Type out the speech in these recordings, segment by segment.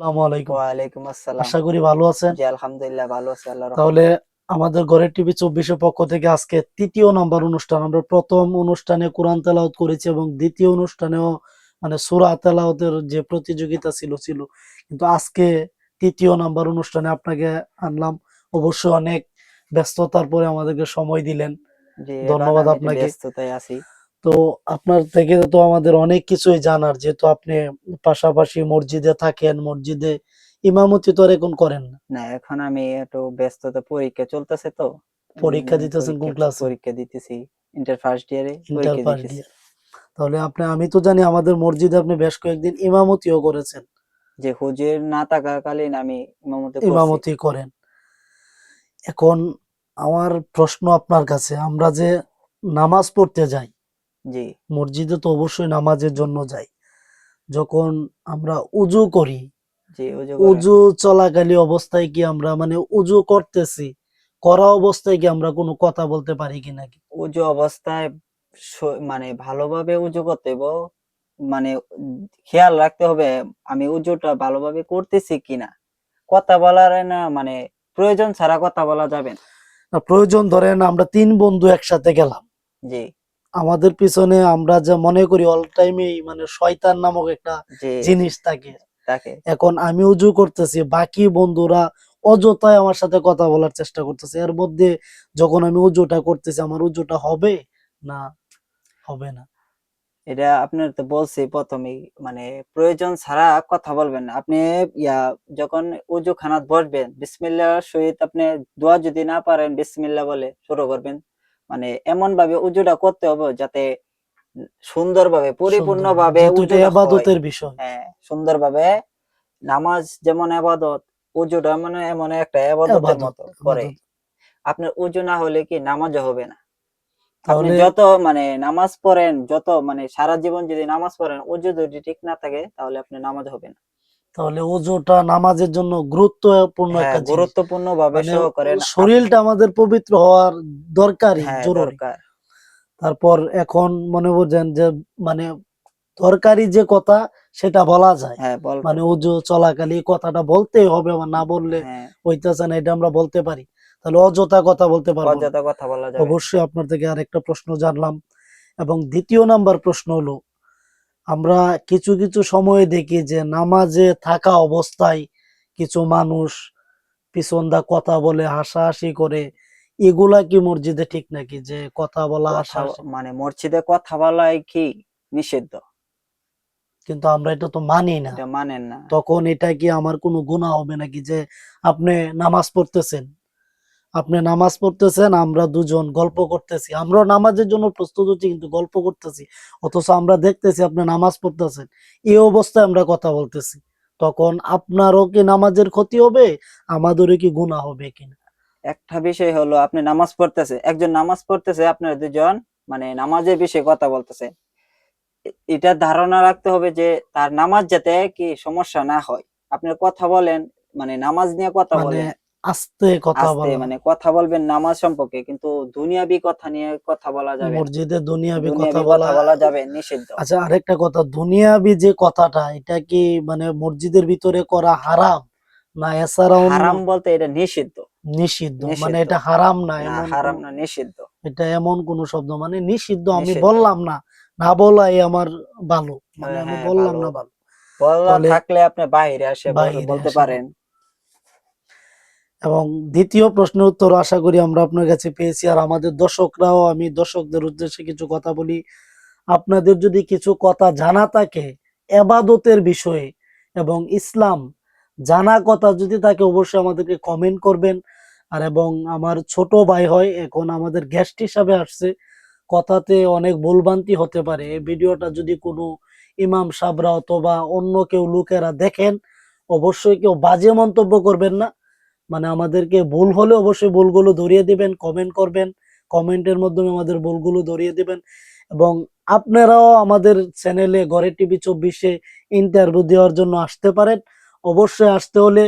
আসসালামু আলাইকুম। ওয়ালাইকুম আসসালাম। আশা করি ভালো আছেন। জি আলহামদুলিল্লাহ ভালো আছি আল্লাহর তাহলে আমাদের ঘরের টিভি চব্বিশের পক্ষ থেকে আজকে তৃতীয় নাম্বার অনুষ্ঠান। আমরা প্রথম অনুষ্ঠানে কোরআন তেলাওয়াত করেছি এবং দ্বিতীয় অনুষ্ঠানেও মানে সুরা তেলাওয়াতের যে প্রতিযোগিতা ছিল ছিল। কিন্তু আজকে তৃতীয় নাম্বার অনুষ্ঠানে আপনাকে আনলাম। অবশ্যই অনেক ব্যস্ততার পরে আমাদেরকে সময় দিলেন। জি ধন্যবাদ আপনাকে। ব্যস্ততায় আছি। তো আপনার থেকে তো আমাদের অনেক কিছুই জানার যেহেতু আপনি পাশাপাশি মসজিদে থাকেন মসজিদে ইমামতি তো আর এখন করেন না। না এখন আমি একটু ব্যস্ততা পরীক্ষা চলতেছে তো। পরীক্ষা দিতেছেন কোন ক্লাসে? পরীক্ষা দিতেছি ইন্টার ফার্স্ট ইয়ারে ইন্টার ফার্স্ট ইয়ার তাহলে আপনি আমি তো জানি আমাদের মসজিদে আপনি বেশ কয়েকদিন ইমামতিও করেছেন। যে হুজুর না থাকাকালীন আমি ইমামতি। ইমামতি করেন। এখন আমার প্রশ্ন আপনার কাছে আমরা যে নামাজ পড়তে যাই জি। মসজিদে তো অবশ্যই নামাজের জন্য যাই। যখন আমরা উজু করি উজু। চলাকালী অবস্থায় কি আমরা মানে উজু করতেছি করা অবস্থায় কি আমরা কোনো কথা বলতে পারি কি নাকি? উজু অবস্থায় মানে ভালোভাবে উজু করতে মানে খেয়াল রাখতে হবে আমি উজুটা ভালোভাবে করতেছি কিনা কথা বলার না মানে প্রয়োজন ছাড়া কথা বলা যাবে না। না, প্রয়োজন ধরেন আমরা তিন বন্ধু একসাথে গেলাম। জি। আমাদের পিছনে আমরা যা মনে করি অল টাইমেই মানে শয়তান নামক একটা জিনিস থাকে। এখন আমি উজু করতেছি বাকি বন্ধুরা অযথায় আমার সাথে কথা বলার চেষ্টা করতেছে। এর মধ্যে যখন আমি উজুটা করতেছি আমার উজুটা হবে না? হবে না। এটা আপনার তো বলছি প্রথমেই মানে প্রয়োজন ছাড়া কথা বলবেন না। আপনি ইয়া যখন উজু খানাত বসবেন বিসমিল্লাহ সহিত আপনি দোয়া যদি না পারেন বিসমিল্লাহ বলে শুরু করবেন। মানে এমন ভাবে উজুটা করতে হবে যাতে সুন্দরভাবে পরিপূর্ণভাবে। এবাদতের বিষয় হ্যাঁ সুন্দরভাবে নামাজ যেমন আবাদত উজুটা মানে এমন একটা আবাদতের মতো করে। আপনার উজু না হলে কি নামাজ হবে না আপনি যত মানে নামাজ পড়েন যত মানে সারা জীবন যদি নামাজ পড়েন উজু যদি ঠিক না থাকে তাহলে আপনি নামাজ হবে না তাহলে ওজোটা নামাজের জন্য গুরুত্বপূর্ণ হ্যাঁ একটা গুরুত্বপূর্ণ ভাবে মানে সহকারে শরীরটা আমাদের পবিত্র হওয়ার দরকারই হ্যাঁ জরুরি। তারপর এখন মনে করছেন যে মানে দরকারি যে কথা সেটা বলা যায়। হ্যাঁ মানে ওজো চলাকালী কথাটা বলতেই হবে আমার না বললে হইতেছে না এটা আমরা বলতে পারি। তাহলে অযথা কথা বলতে পারব। অযথা কথা বলা যাবে। অবশ্যই আপনার থেকে আরেকটা প্রশ্ন জানলাম। এবং দ্বিতীয় নাম্বার প্রশ্ন হলো আমরা কিছু কিছু সময়ে দেখি যে নামাজে থাকা অবস্থায় কিছু মানুষ পিছন দা কথা বলে হাসাহাসি করে। এগুলা কি মসজিদে ঠিক নাকি? যে কথা বলা হাসা মানে মসজিদে কথা বলাই কি নিষিদ্ধ? কিন্তু আমরা এটা তো মানি না। মানেন না। তখন এটা কি আমার কোনো গুনাহ হবে নাকি? যে আপনি নামাজ পড়তেছেন আপনি নামাজ পড়তেছেন আমরা দুজন গল্প করতেছি। আমরা নামাজের জন্য প্রস্তুত হচ্ছি কিন্তু গল্প করতেছি। অথচ আমরা দেখতেছি আপনি নামাজ পড়তেছেন। এই অবস্থায় আমরা কথা বলতেছি। তখন আপনারও কি নামাজের ক্ষতি হবে? আমাদেরও কি গুনাহ হবে কিনা? একটা বিষয় হলো আপনি নামাজ পড়তেছে একজন নামাজ পড়তেছে আপনার দুজন মানে নামাজের বিষয়ে কথা বলতেছে। এটা ধারণা রাখতে হবে যে তার নামাজ যাতে কি সমস্যা না হয়। আপনি কথা বলেন মানে নামাজ নিয়ে কথা মানে বলেন। আস্তে কথা আস্তে মানে কথা বলবেন নামাজ সম্পর্কে কিন্তু দুনিয়াবি কথা নিয়ে কথা বলা যাবে মসজিদে দুনিয়াবি কথা বলা বলা যাবে নিষিদ্ধ। আচ্ছা আরেকটা কথা দুনিয়াবি যে কথাটা এটা কি মানে মসজিদের ভিতরে করা হারাম? না এছাড়া অন্য হারাম বলতে এটা নিষিদ্ধ। নিষিদ্ধ মানে এটা হারাম না এমন হারাম না নিষিদ্ধ। এটা এমন কোন শব্দ মানে নিষিদ্ধ আমি বললাম না না বলাই আমার ভালো মানে হ্যাঁ, আমি হ্যাঁ, বললাম না ভালো। বলা থাকলে আপনি বাইরে আসে বলতে পারেন। এবং দ্বিতীয় প্রশ্নের উত্তর আশা করি আমরা আপনার কাছে পেয়েছি। আর আমাদের দর্শকরাও, আমি দর্শকদের উদ্দেশ্যে কিছু কথা বলি। আপনাদের যদি কিছু কথা জানা থাকে এবাদতের বিষয়ে এবং ইসলাম জানা কথা যদি থাকে অবশ্যই আমাদেরকে কমেন্ট করবেন। আর এবং আমার ছোট ভাই হয়, এখন আমাদের গেস্ট হিসাবে আসছে। কথাতে অনেক ভুলভ্রান্তি হতে পারে। এই ভিডিওটা যদি কোনো ইমাম সাবরা অথবা অন্য কেউ লোকেরা দেখেন, অবশ্যই কেউ বাজে মন্তব্য করবেন না। মানে আমাদেরকে ভুল হলে অবশ্যই ভুলগুলো ধরিয়ে দিবেন কমেন্ট করবেন কমেন্টের মাধ্যমে আমাদের ভুলগুলো ধরিয়ে দিবেন। এবং আপনারাও আমাদের চ্যানেলে ঘরে টিভি চব্বিশে ইন্টারভিউ দেওয়ার জন্য আসতে পারেন। অবশ্যই আসতে হলে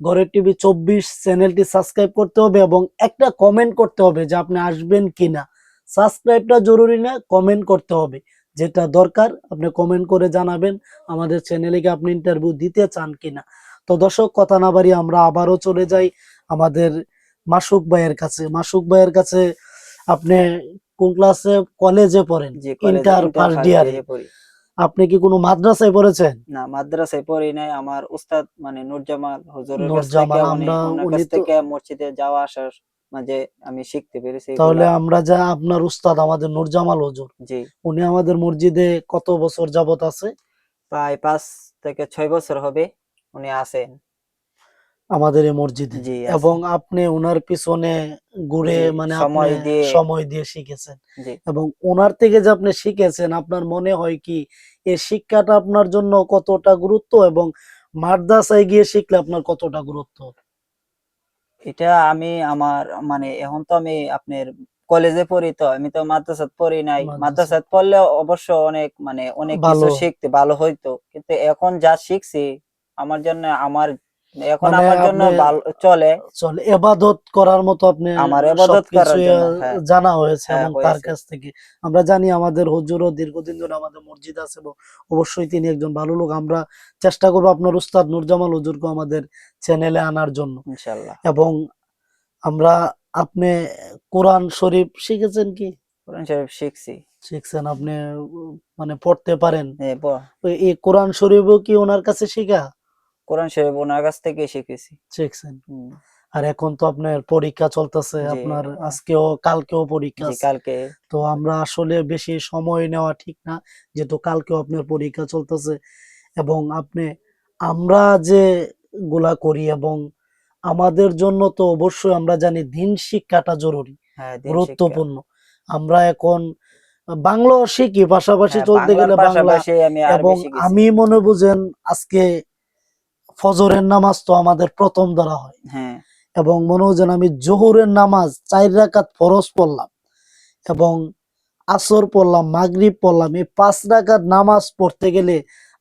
ঘরের টিভি চব্বিশ চ্যানেলটি সাবস্ক্রাইব করতে হবে এবং একটা কমেন্ট করতে হবে যে আপনি আসবেন কিনা। সাবস্ক্রাইবটা জরুরি না কমেন্ট করতে হবে। যেটা দরকার, আপনি কমেন্ট করে জানাবেন আমাদের চ্যানেলে কি আপনি ইন্টারভিউ দিতে চান কিনা। তো দর্শক কথা না বাড়িয়ে আমরা আবারও চলে যাই আমাদের মাসুক ভাইয়ের কাছে। মাসুক ভাইয়ের কাছে আপনি কোন ক্লাসে কলেজে পড়েন? ইন্টার ফার্স্ট ইয়ারে আপনি কি কোনো মাদ্রাসায় পড়েছেন? না মাদ্রাসায় পড়ি নাই। আমার উস্তাদ মানে নুরজামাল হুজুরের কাছ নুরজামাল, থেকে আমরা উনি থেকে মসজিদে যাওয়া আসার মাঝে আমি শিখতে পেরেছি তাহলে আমরা যা আপনার উস্তাদ আমাদের নূরজামাল হুজুর। জি। উনি আমাদের মসজিদে কত বছর যাবত আছে? প্রায় পাঁচ থেকে ছয় বছর হবে। উনি আছেন। আমাদের এই মসজিদে। জি। এবং আপনি ওনার পিছনে ঘুরে জি, মানে সময় দিয়ে- সময় দিয়ে শিখেছেন। জি। এবং ওনার থেকে যে আপনি শিখেছেন আপনার মনে হয় কি এই শিক্ষাটা আপনার জন্য কতটা গুরুত্ব এবং মাদ্রাসায় গিয়ে শিখলে আপনার কতটা গুরুত্ব? এটা আমি আমার মানে এখন তো আমি আপনার কলেজে পড়ি তো আমি তো মাদ্রাসাত পড়ি নাই। মাদ্রাসাত। মাদ্রাসাত পড়লে অবশ্য অনেক মানে অনেক কিছু ভালো। শিখতে ভালো হইতো। কিন্তু এখন যা শিখছি আমার জন্য আমার এখন মানে আমার জন্য চলে। চলে এবাদত করার মতো আপনি আমার এবাদত করার হ্যাঁ। জানা হয়েছে হ্যাঁ, এবং তার কাছ থেকে। আমরা জানি আমাদের হুজুরও দীর্ঘদিন ধরে আমাদের মসজিদ আছে এবং অবশ্যই তিনি একজন ভালো লোক। আমরা চেষ্টা করব আপনার উস্তাদ নুরজামাল হুজুরকে আমাদের চ্যানেলে আনার জন্য। ইনশাল্লাহ। এবং আমরা আপনি কোরআন শরীফ শিখেছেন কি? কোরআন শরীফ শিখছি। শিখছেন আপনি মানে পড়তে পারেন। এই কোরআন শরীফও কি ওনার কাছে শিখা? কোরআন শরীফ ওনার কাছ থেকে শিখেছি। শিখছেন। আর এখন তো আপনার পরীক্ষা চলতেছে আপনার আজকেও কালকেও পরীক্ষা। কালকে। তো আমরা আসলে বেশি সময় নেওয়া ঠিক না যেহেতু কালকেও আপনার পরীক্ষা চলতেছে। এবং আপনি আমরা যে গুলা করি এবং আমাদের জন্য তো অবশ্যই আমরা জানি দিন শিক্ষাটা জরুরি হ্যাঁ। গুরুত্বপূর্ণ। আমরা এখন বাংলা শিখি পাশাপাশি হ্যাঁ, চলতে গেলে বাংলা এবং আমি মনে বুঝেন আজকে ফজরের নামাজ তো আমাদের প্রথম ধরা হয়। হ্যাঁ। এবং মনে হয় যেন আমি জোহরের নামাজ চার রাকাত ফরজ পড়লাম এবং আসর পড়লাম মাগরিব পড়লাম এই পাঁচ রাকাত নামাজ পড়তে গেলে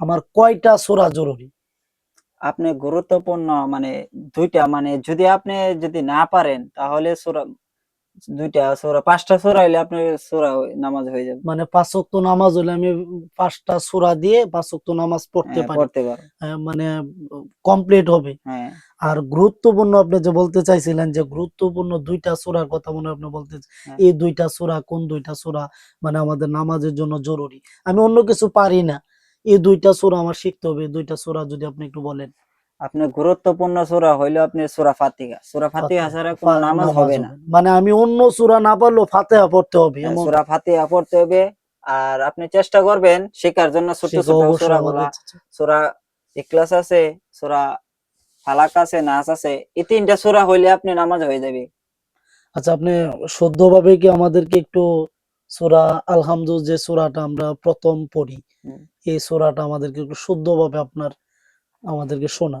আমার কয়টা সোরা জরুরি? আপনি গুরুত্বপূর্ণ মানে দুইটা মানে যদি আপনি যদি না পারেন তাহলে সূরা দুইটা সূরা পাঁচটা সূরা হইলে আপনি সূরা নামাজ হয়ে যাবে। মানে পাঁচ ওয়াক্ত নামাজ হলে আমি পাঁচটা সূরা দিয়ে পাঁচ ওয়াক্ত নামাজ পড়তে হ্যাঁ, পারি। পড়তে পারো। মানে কমপ্লিট হবে। হ্যাঁ। আর গুরুত্বপূর্ণ আপনি যে বলতে চাইছিলেন যে গুরুত্বপূর্ণ দুইটা সূরার কথা মনে আপনি বলতে হ্যাঁ। এই দুইটা সূরা কোন দুইটা সূরা? মানে আমাদের নামাজের জন্য জরুরি। আমি অন্য কিছু পারি না। এই দুইটা সূরা আমার শিখতে হবে। দুইটা সূরা যদি আপনি একটু বলেন। আপনি গুরুত্বপূর্ণ সূরা হইল আপনি সূরা ফাতিহা। সূরা ফাতিহা ছাড়া কোনো নামাজ হবে না। মানে আমি অন্য সূরা না পারলেও ফাতিহা পড়তে হবে হ্যাঁ, সূরা ফাতিহা পড়তে হবে। আর আপনি চেষ্টা করবেন শেখার জন্য ছোট ছোট সূরা আমাদের ইখলাস আছে সূরা ফালাক আছে নাস আছে এই তিনটা সূরা হইলে আপনি নামাজ হয়ে যাবে। আচ্ছা আপনি শুদ্ধভাবে কি আমাদেরকে একটু সূরা আলহামদুল যে সূরাটা আমরা প্রথম পড়ি এই সূরাটা আমাদেরকে একটু শুদ্ধভাবে আপনার আমাদেরকে শোনা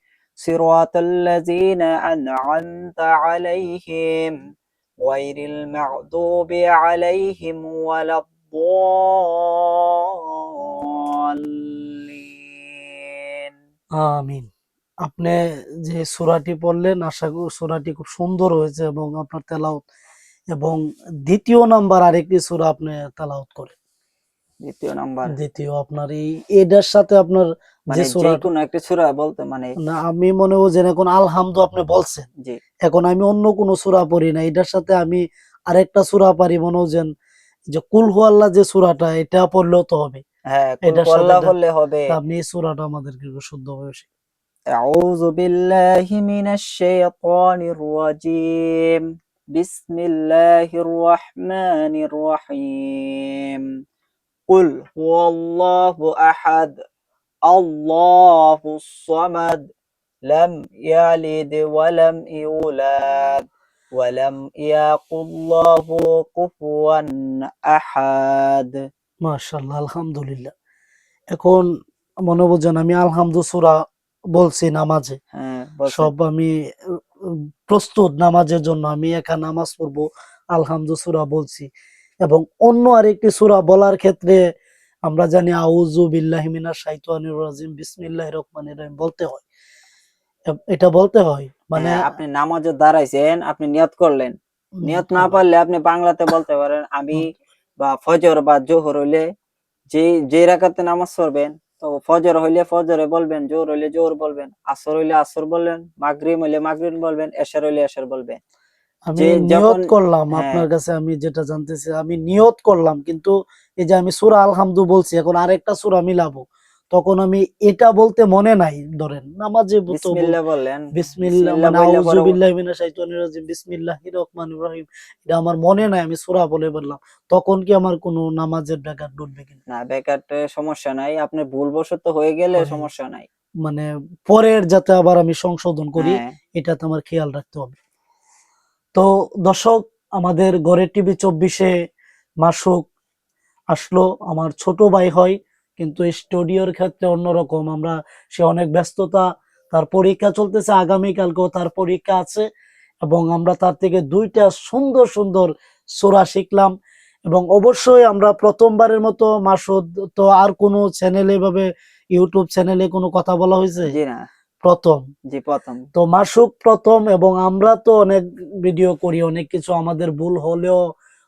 صراط الذين أنعمت عليهم غير المغضوب عليهم ولا الضالين আমিন আপনি যে সূরাটি পড়লেন আশা করি সূরাটি খুব সুন্দর হয়েছে এবং আপনার তেলাওয়াত এবং দ্বিতীয় নাম্বার আরেকটি সূরা আপনি তেলাওয়াত করেন দ্বিতীয় নাম্বার দ্বিতীয় আপনার এই এটার সাথে আপনার মানে যে যে সূরা কোনো একটা সূরা বলতে মানে না আমি মনে হয় যে এখন আলহামদু আপনি বলছেন জি এখন আমি অন্য কোনো সূরা পড়ি না এটার সাথে আমি আরেকটা সূরা পারি মনে হয় যেন যে কুল হু আল্লাহ যে সূরাটা এটা পড়লেও তো হবে হ্যাঁ এটার কুল সাথে আল্লাহ এটা- বললে হবে তা আপনি এই সূরাটা আমাদেরকে একটু শুদ্ধভাবে শিখ- أعوذ بالله من الشيطان الرجيم بسم الله الرحمن الرحيم কুল আহাদ আলহামদুলিল্লাহ। এখন মনে বোঝেন আমি আলহামদু সুরা বলছি নামাজে। সব আমি প্রস্তুত নামাজের জন্য আমি একা নামাজ পড়ব আলহামদু সুরা বলছি। এবং অন্য আরেকটি সুরা বলার ক্ষেত্রে আমরা জানি আউজু বিল্লাহি মিনাশ শাইতানির রাজিম বিসমিল্লাহির রহমানির রহিম বলতে হয়। এটা বলতে হয় মানে হ্যাঁ, আপনি নামাজে দাঁড়াইছেন আপনি নিয়ত করলেন। নিয়ত না পারলে আপনি বাংলাতে বলতে পারেন আমি বা ফজর বা জোহর হইলে যে যে রাকাতে নামাজ পড়বেন তো ফজর হইলে ফজরে বলবেন জোহর হইলে জোহর বলবেন আসর হইলে আসর বলবেন মাগরিব হইলে মাগরিব বলবেন এশার হইলে এশার বলবেন। আমি নিয়ত করলাম হ্যাঁ। আপনার কাছে আমি যেটা জানতেছি আমি নিয়ত করলাম। কিন্তু এই যে আমি সূরা আলহামদু বলছি এখন আরেকটা সূরা মিলাবো। তখন আমি এটা বলতে মনে নাই ধরেন নামাজে বিসমিল্লাহ বিসমিল্লাহ মানে আউযু বিল্লাহি মিনাশ শাইতানির রাজিম বিসমিল্লাহির রহমানির রহিম। এটা আমার মনে নাই আমি সূরা বলে বললাম। তখন কি আমার কোনো নামাজের ব্যাঘাত ঘটবে কিনা? না বেকারটা সমস্যা নাই। আপনি ভুলবশত হয়ে গেলে সমস্যা নাই। মানে পরের যাতে আবার আমি সংশোধন করি এটা তো আমার খেয়াল রাখতে হবে। তো দর্শক, আমাদের গড়ের টিভি চব্বিশে মাসুক আসলো। আমার ছোট ভাই হয়, কিন্তু স্টুডিওর ক্ষেত্রে অন্যরকম। আমরা সে অনেক ব্যস্ততা, তার পরীক্ষা চলতেছে আগামীকালকেও তার পরীক্ষা আছে এবং আমরা তার থেকে দুইটা সুন্দর সুন্দর সোরা শিখলাম এবং অবশ্যই আমরা প্রথমবারের মতো মাসুদ, তো আর কোনো চ্যানেলে এভাবে ইউটিউব চ্যানেলে কোনো কথা বলা হয়েছে? না। প্রথম। জি প্রথম। তো মাসুক প্রথম এবং আমরা তো অনেক ভিডিও করি অনেক কিছু আমাদের ভুল হলেও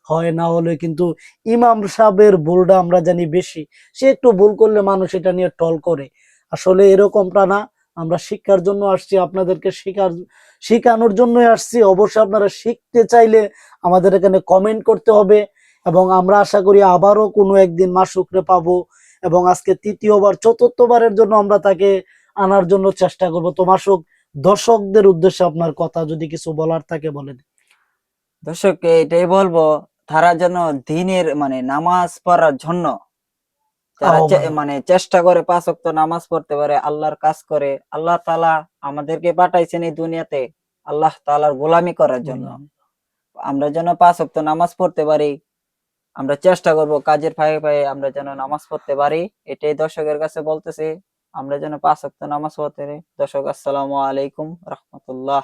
হয় না হলে কিন্তু ইমাম সাহেবের ভুলটা আমরা জানি বেশি। সে একটু ভুল করলে মানুষ এটা নিয়ে টল করে। আসলে এরকমটা না আমরা শিক্ষার জন্য আসছি আপনাদেরকে শিখার শেখানোর জন্যই আসছি। অবশ্যই আপনারা শিখতে চাইলে আমাদের এখানে কমেন্ট করতে হবে এবং আমরা আশা করি আবারও কোনো একদিন মাসুকরে পাবো এবং আজকে তৃতীয়বার চতুর্থবারের জন্য আমরা তাকে আনার জন্য চেষ্টা করব। তো মাসুক দর্শকদের উদ্দেশ্যে আপনার কথা যদি কিছু বলার থাকে বলেন। দর্শককে এটাই বলব তারা যেন দিনের মানে নামাজ পড়ার জন্য মানে চেষ্টা করে পাঁচ ওয়াক্ত নামাজ পড়তে পারে আল্লাহর কাজ করে আল্লাহ তালা আমাদেরকে পাঠাইছেন এই দুনিয়াতে আল্লাহ তাআলার গোলামি করার জন্য। আমরা যেন পাঁচ ওয়াক্ত নামাজ পড়তে পারি আমরা চেষ্টা করব কাজের ফাঁকে ফাঁকে আমরা যেন নামাজ পড়তে পারি এটাই দর্শকের কাছে বলতেছি। আমরা যেন পাঁচ নামাজ হতে দর্শক আসসালামু আলাইকুম রহমতুল্লাহ।